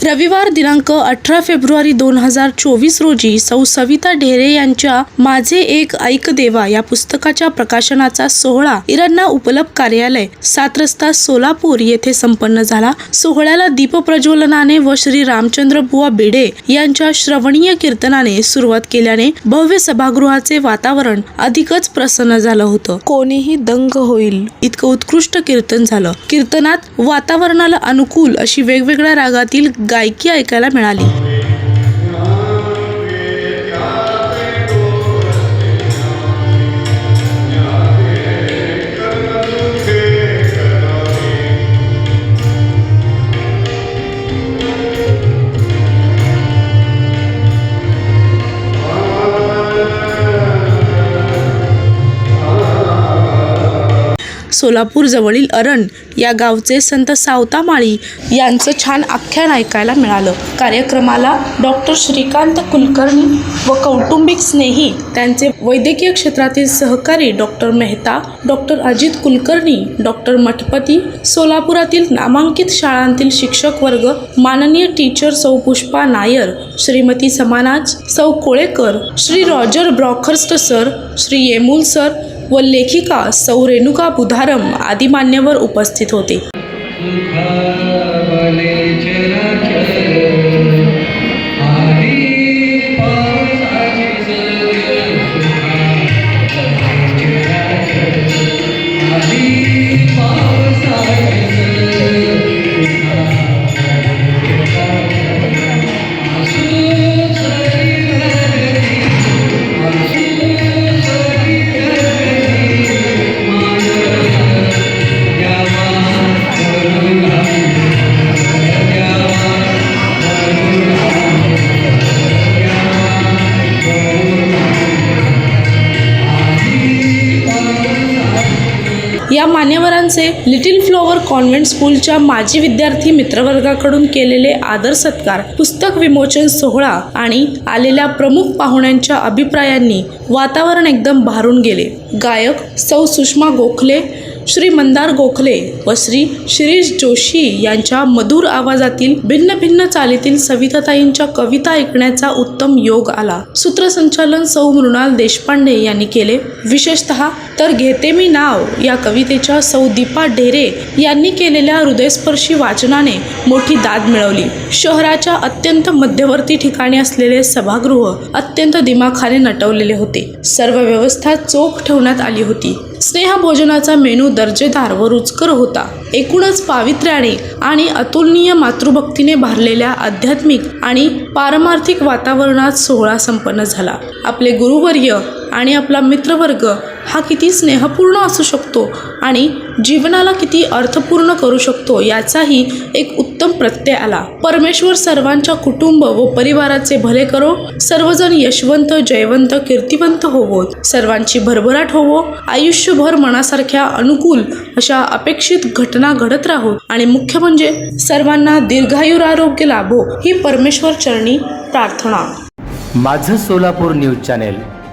रविवार दिनांक अठरा फेब्रुवारी दोन हजार चोवीस रोजी सौ सविता ढेरे यांच्या माझे एक ऐक देवा या पुस्तकाच्या प्रकाशनाचा सोहळा इराणा उपलब्ध कार्यालय सात रस्ता सोलापूर येथे संपन्न झाला. सोहळ्याला दीपप्रज्वलनाने व श्री रामचंद्र बुवा बेडे यांच्या श्रवणीय कीर्तनाने सुरुवात केल्याने भव्य सभागृहाचे वातावरण अधिकच प्रसन्न झालं होतं. कोणीही दंग होईल. इतकं उत्कृष्ट कीर्तन झालं. कीर्तनात वातावरणाला अनुकूल अशी वेगवेगळ्या रागातील गायकी ऐकायला मिळाली. सोलापूरजवळील अरण या गावचे संत सावता माळी यांचं छान आख्यान ऐकायला मिळालं. कार्यक्रमाला डॉक्टर श्रीकांत कुलकर्णी व कौटुंबिक स्नेही त्यांचे वैद्यकीय क्षेत्रातील सहकारी doctor Mehta doctor Ajit Kulkarni doctor Mathpati सोलापुरातील नामांकित शाळांतील शिक्षक वर्ग माननीय टीचर सौ. पुष्पा नायर श्रीमती समानाज सौ. Kolekar Shri Roger Brockhurst sir Shri Yemul sir व लेखिका सौ रेणुका बुधारम आदी मान्यवर उपस्थित होते. या मान्यवरांचे लिटिल फ्लॉवर कॉन्व्हेंट स्कूलच्या माजी विद्यार्थी मित्रवर्गाकडून केलेले आदर सत्कार पुस्तक विमोचन सोहळा आणि आलेल्या प्रमुख पाहुण्यांच्या अभिप्रायांनी वातावरण एकदम भारून गेले. गायक सौ सुषमा गोखले श्री मंदार गोखले व श्री शिरीष जोशी यांच्या मधुर आवाजातील भिन्न भिन्न चालीतील सविताताईंच्या कविता ऐकण्याचा उत्तम योग आला. सूत्रसंचालन सौ मृणाल देशपांडे यांनी केले. विशेषतः तर घेते मी नाव या कवितेच्या सौ दीपा ढेरे यांनी केलेल्या हृदयस्पर्शी वाचनाने मोठी दाद मिळवली. शहराच्या अत्यंत मध्यवर्ती ठिकाणी असलेले सभागृह अत्यंत दिमाखाने नटवलेले होते. सर्व व्यवस्था चोख ठेवण्यात आली होती. स्नेहभोजनाचा मेनू दर्जेदार व रुचकर होता. एकूणच पावित्र्याने आणि अतुलनीय मातृभक्तीने भारलेल्या आध्यात्मिक आणि पारमार्थिक वातावरणात सोहळा संपन्न झाला. आपले गुरुवर्य आणि आपला मित्रवर्ग हा किती स्नेहपूर्ण असू शकतो आणि जीवनाला किती अर्थपूर्ण करू शकतो याचाही एक उत्तम प्रत्यय आला. परमेश्वर सर्वांच्या कुटुंब व परिवाराचे भले करो सर्वजण यशवंत जयवंत कीर्तिवंत होवोत सर्वांची भरभराट होवो. आयुष्यभर मनासारख्या अनुकूल अशा अपेक्षित घटना घडत राहो. आणि मुख्य म्हणजे सर्वांना दीर्घायुर आरोग्य लाभो. ही परमेश्वर चरणी प्रार्थना. माझं सोलापूर न्यूज चॅनेल